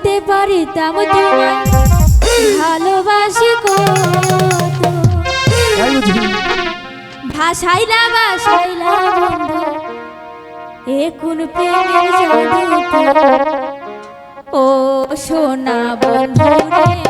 বলতে পারিতাম তোমায়। ভালোবাসি ভাসাইলা ভাসাইলা বন্ধু এ কোন প্রেমের জাদু ও সোনা বন্ধু রে।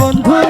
বন্ধু